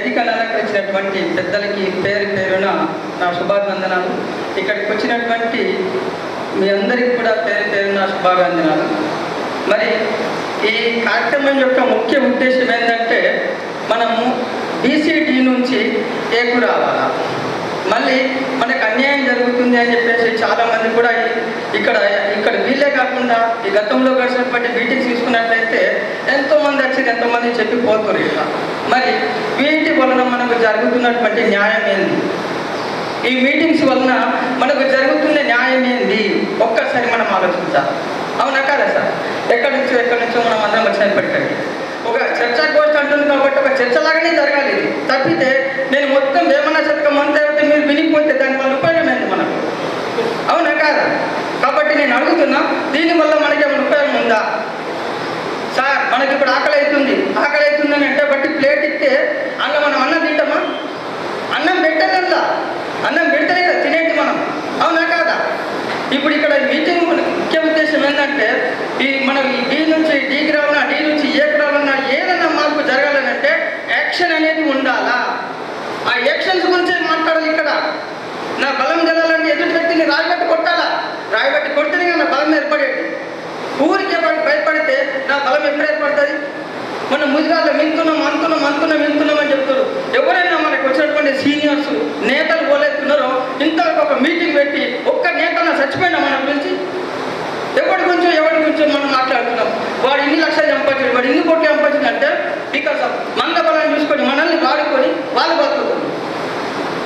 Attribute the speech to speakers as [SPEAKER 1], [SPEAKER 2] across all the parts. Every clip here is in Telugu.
[SPEAKER 1] వేదికను అలంకరించినటువంటి పెద్దలకి పేరు పేరున నా శుభాభివందనాలు. ఇక్కడికి వచ్చినటువంటి మీ అందరికీ కూడా పేరు పేరున శుభాభివందనాలు. మరి ఈ కార్యక్రమం యొక్క ముఖ్య ఉద్దేశం ఏంటంటే మనము బీసీడీ నుంచి ఏకు రావాలా? మళ్ళీ మనకు అన్యాయం జరుగుతుంది అని చెప్పేసి చాలా మంది కూడా ఇక్కడ ఇక్కడ వీళ్ళే కాకుండా ఈ గతంలో గడిచినటువంటి మీటింగ్స్ తీసుకున్నట్లయితే ఎంతో మంది వచ్చి ఎంతో మంది చెప్పి పోతున్నారు ఇక్కడ. మరి వీటి వలన మనకు జరుగుతున్నటువంటి న్యాయం ఏంది? ఈ మీటింగ్స్ వలన మనకు జరుగుతున్న న్యాయం ఏంది? ఒక్కసారి మనం ఆలోచించాలి. అవునా కాదా సార్? ఎక్కడి నుంచో ఎక్కడి నుంచో మనం అందరం వచ్చినప్పటికీ. ఒక చర్చా గోష్ఠి అంటుంది కాబట్టి ఒక చర్చలాగానే జరగాలి ఇది. తప్పితే నేను మొత్తం వేమన శతకం అంతా అయితే మీరు వినిపోతే దానివల్ల ఉపయోగం ఏంది మనకు సార్ కాబట్టి నేను అడుగుతున్నా దీనివల్ల మనకి ఏమైనా ఉపయోగం ఉందా? సార్ మనకి ఇప్పుడు ఆకలి అవుతుంది ఆకలి అవుతుందని అంటే బట్టి ప్లేట్ ఇస్తే అందులో మనం అన్నం తింటామా అన్నం పెట్టలేదా అన్నం పెడితేనే కదా తినేది మనం అవునా కాదా ఇప్పుడు ఇక్కడ మీటింగ్ ముఖ్య ఉద్దేశం ఏంటంటే ఈ మనం ఈ డి నుంచి డీకి రావాలన్నా డి నుంచి ఏకి రావాలన్నా ఏదైనా మార్పు జరగాలనంటే యాక్షన్ అనేది ఉండాలా ఆ యాక్షన్స్ గురించి మాట్లాడాలి ఇక్కడ నా బలం జనాలంటే ఎదుటి వ్యక్తిని రాయబట్టి కొట్టాలా రాయబట్టి కొడితేనే కదా నా బలం ఏర్పడేది ఊరికే భయ- భయపడితే నా బలం ఎప్పుడు ఏర్పడుతుంది మనం ముదిగాల్లో మింతున్నాం అనుకున్నాం అనుకున్నాం వింటున్నాం అని చెప్తారు ఎవరైనా మనకు వచ్చినటువంటి సీనియర్స్ నేతలు పోలేస్తున్నారో ఇంతవరకు ఒక మీటింగ్ పెట్టి ఒక్క నేతన చచ్చిపోయినా మన గురించి ఎవరి గురించి ఎవరి గురించో మనం మాట్లాడుతున్నాం. వాడు ఇన్ని లక్షలు చంపచ్చు వాడు ఇన్ని కోట్లు చంపచ్చు అంటే బికాస్ ఆఫ్ మంద బలాన్ని చూసుకొని మనల్ని వాడుకొని వాళ్ళు బతుకుతున్నారు.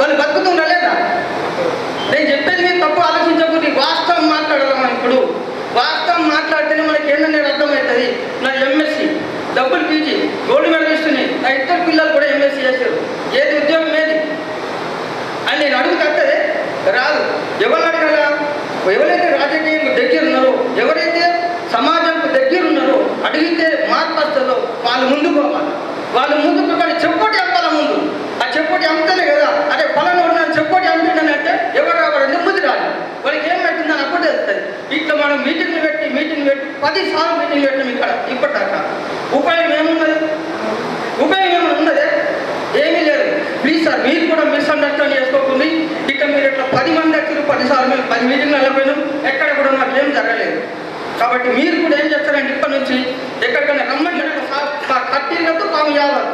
[SPEAKER 1] వాళ్ళు బతుకుతుందా లేదా? నేను చెప్పేది మీరు తప్పు ఆలోచించకూడదు. వాస్తవం మాట్లాడాలి మనం ఇప్పుడు? వాస్తవం మాట్లాడితేనే మనకి ఏంటనేది అర్థమవుతుంది. డబ్బులు పీజీ గోల్డ్ మెడల్ ఇస్తున్నాయి నా ఇద్దరు పిల్లలు కూడా ఎంఎస్సీ చేశారు. ఏది ఉద్యోగం ఏది? అని నేను అడుగుతుందే రాదు. ఎవరు అడగాల ఎవరైతే రాజకీయం దగ్గర ఉన్నారో ఎవరైతే సమాజంకు దగ్గర ఉన్నారో అడిగితే మార్పు వస్తుందో వాళ్ళు ముందుకు పోవాలి. వాళ్ళు ముందుకు కానీ చెప్పుకోటి అంపాల ముందు. ఆ చెప్పుకోటి అమ్ముతలే కదా. అదే పలానా ఉన్నాను చెప్పుకోటి అమ్ముతుందంటే ఎవరు రావాలి? ముందు రాదు. వాళ్ళకి ఏం పెట్టిందని అప్పుడు తెలుస్తుంది. ఇట్లా మనం మీటింగ్లు పెట్టి మీటింగ్ పెట్టి పది సార్లు మీటింగ్ పెట్టాం ఇక్కడ ఇప్పటిదాకా. ఉపయోగం ఏమున్నది? ఉపయోగం ఏమైనా ఉన్నదే ఏమీ లేదు. ప్లీజ్ సార్ మీరు కూడా మిస్అండర్స్టాండ్ చేసుకోకుండా. ఇక మీరు ఇట్లా పది మంది వచ్చారు పది సార్లు మేము పది మీటింగ్లు వెళ్ళిపోయినాం ఎక్కడ కూడా నాకు ఏం జరగలేదు. కాబట్టి మీరు కూడా ఏం చేస్తారంటే ఇప్పటి నుంచి ఎక్కడికైనా రమ్మంటే కట్టినట్టు పాము యావాలి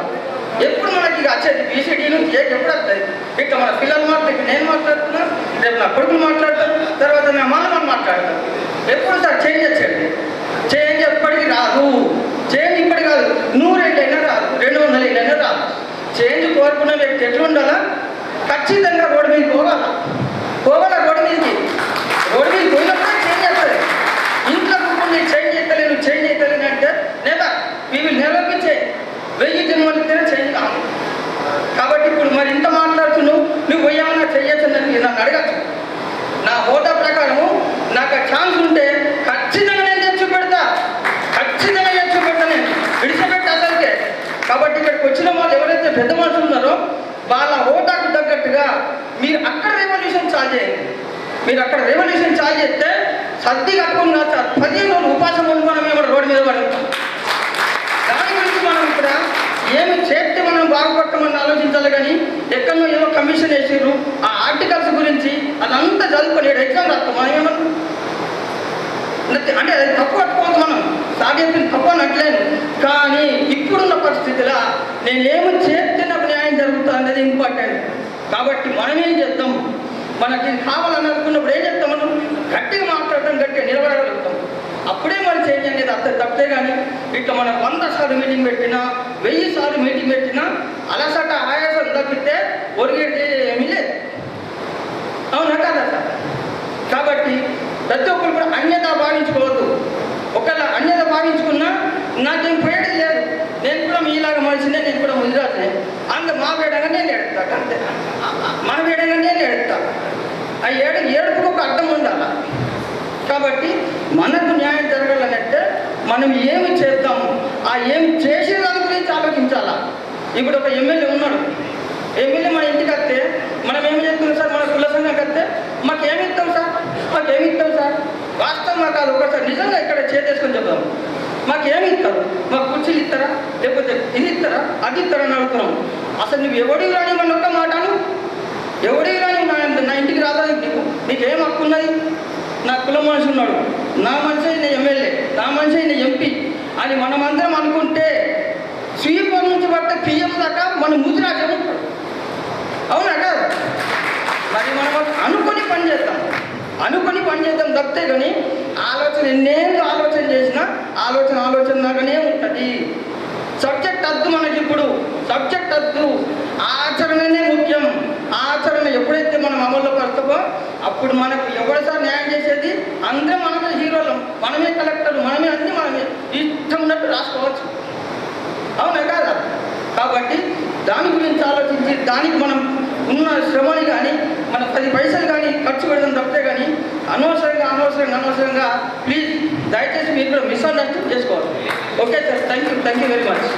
[SPEAKER 1] ఎప్పుడు మనకి వచ్చేది బీసీడీ నుంచి ఏ ఎప్పుడు వస్తుంది ఇక మన పిల్లలు మాట్లాడి నేను మాట్లాడుతున్నా రేపు నా కొడుకులు మాట్లాడతారు తర్వాత నా మానవాళ్ళు మాట్లాడతారు. ఎప్పుడు సార్ చేంజ్ వచ్చేది? చేంజ్ ఎప్పటికి రాదు. చేంజ్ ఇప్పటి కాదు నూరేళ్ళైనా రాదు రెండు వందల ఏళ్ళైనా రాదు. చేంజ్ కోరుకున్న వ్యక్తి ఎట్లుండాలా? ఖచ్చితంగా రోడ్డు మీద పోవాలా? పోవాలా రోడ్డు మీదకి రోడ్డు మీద పోయినప్పుడే చేంజ్ చేస్తుంది ఇంట్లో కూర్చుని చేంజ్ చేస్తలేను చేంజ్ చేస్తలేను అంటే లేదా we will never be change వెయ్యి జన్మలతోనే చేంజ్ కాదు కాబట్టి ఇప్పుడు మరి ఇంత మాట్లాడుతున్నావు నువ్వు ఏమన్నా చెయ్యొచ్చని నన్ను అడగచ్చు నా హోదా ప్రకారము నాకు ఛాన్స్ ఉంటే ఖచ్చితంగా నేను తెచ్చి పెడతా ఖచ్చితంగా తెచ్చి పెడతా నేను. విడిచిపెట్టా అసలుకే. కాబట్టి ఇక్కడికి వచ్చిన వాళ్ళు ఎవరైతే పెద్ద మనుషులు ఉన్నారో వాళ్ళ హోదాకు తగ్గట్టుగా మీరు అక్కడ రెవల్యూషన్ చాలు చేయండి. మీరు అక్కడ రెవల్యూషన్ చాలు చేస్తే సర్ది కట్టుకుని కాదు సార్ పదిహేను రోజులు ఉపాసం ఉండి మనం ఏమో రోడ్డు మీద పడుతాం దాని గురించి మనం ఇక్కడ బాగుపడతామని కానీ ఎక్కడో ఏదో కమిషన్ వేసారు ఆ ఆర్టికల్స్ గురించి అదంతా చదువుకొని ఎగ్జామ్ రాస్తాం మనం ఏమన్నా అంటే అది తప్పు పట్టుకోవద్దు మనం. సాగేసిన తప్పు అని కానీ ఇప్పుడున్న పరిస్థితిలో నేను ఏమి చేస్తే నాకు న్యాయం జరుగుతుంది అనేది ఇంపార్టెంట్. కాబట్టి మనం ఏం చేద్దాం? మనకి కావాలని అనుకున్నప్పుడు ఏం చేస్తాం మనం? గట్టిగా మాట్లాడటం గట్టిగా నిలబడగలుగుతాం. అప్పుడే మనం చేంజ్ అనేది అంత తప్పే కానీ ఇట్లా మనం వంద సార్లు మీటింగ్ పెట్టినా వెయ్యి సార్లు మీటింగ్ పెట్టినా అలసట ఆయాసం తప్పితే ఒరిగేది ఏమీ లేదు. అవునా కదా సార్? కాబట్టి ప్రతి ఒక్కరు కూడా అన్యత భావించుకోవద్దు. ఒకవేళ అన్యత భావించుకున్నా నాకేం పోయేది లేదు. నేను కూడా మీలాగా మనిషినే నేను కూడా ముదిరాజునే అందులో మా వేడంగా నేను ఏడుతా అంతే. మన వేడంగా నేను ఏడుతా ఆ ఏడు ఏడుపుకు ఒక అర్థం ఉండాలి? కాబట్టి మనకు న్యాయం జరగాలంటే మనం ఏమి చేద్దాము? ఆ ఏం చేసే దాని గురించి ఆలోచించాలా? ఇప్పుడు ఒక ఎమ్మెల్యే ఉన్నాడు. ఎమ్మెల్యే మన ఇంటికి వస్తే మనం ఏం చేస్తున్నాం సార్? మన కుల సంఘానికి వస్తే మాకు ఏమి ఇస్తాం సార్? మాకు ఏమి ఇస్తాం సార్? వాస్తవం కాదు. ఒకసారి నిజంగా ఇక్కడ చేసేసుకొని చెప్దాం. మాకు ఏమి ఇస్తారు? మాకు కుర్చీలు ఇస్తారా? లేకపోతే ఇది ఇస్తారా? అది ఇస్తారా అని అడుగుతున్నాం. అసలు నువ్వు ఎవడివి రాని మన ఒక్క మాటను ఎవడివి రాని నా నా ఇంటికి రాదా నీకు? నీకేం హక్కు ఉన్నది? నా కుల మనిషి ఉన్నాడు. నా మనిషి అయిన ఎమ్మెల్యే నా మనిషి అయిన ఎంపీ అని మనమందరం అనుకుంటే స్వీపర్ నుంచి పట్ట పిఎం దాకా మన ముదిరాజు ఏముంటాడు అవునా కాదు? మరి మనం అనుకొని పని చేద్దాం. అనుకొని పని చేద్దాం తప్పితే కానీ ఆలోచన ఎన్నేళ్ళు ఆలోచన చేసినా ఆలోచన ఆలోచన దాకానే ఉంటుంది. సబ్జెక్ట్ వద్దు మనకి ఇప్పుడు సబ్జెక్ట్ వద్దు ఆచరణనే మనం అమల్లో అప్పుడు మనకు ఎవరిసారి న్యాయం చేసేది? అందరం మనమే హీరోలు. మనమే కలెక్టర్లు. మనమే అన్ని మనమే. ఇష్టం ఉన్నట్టు రాసుకోవచ్చు. అవునా కాదా? కాబట్టి దాని గురించి ఆలోచించి దానికి మనం ఉన్న శ్రమని కానీ మన పది పైసలు కానీ ఖర్చు పెడదాం తప్పితే కానీ అనవసరంగా అనవసరంగా అనవసరంగా ప్లీజ్ దయచేసి మీరు కూడా మిస్అండర్స్టాండ్ చేసుకోవాలి. Okay sir thank you thank you very much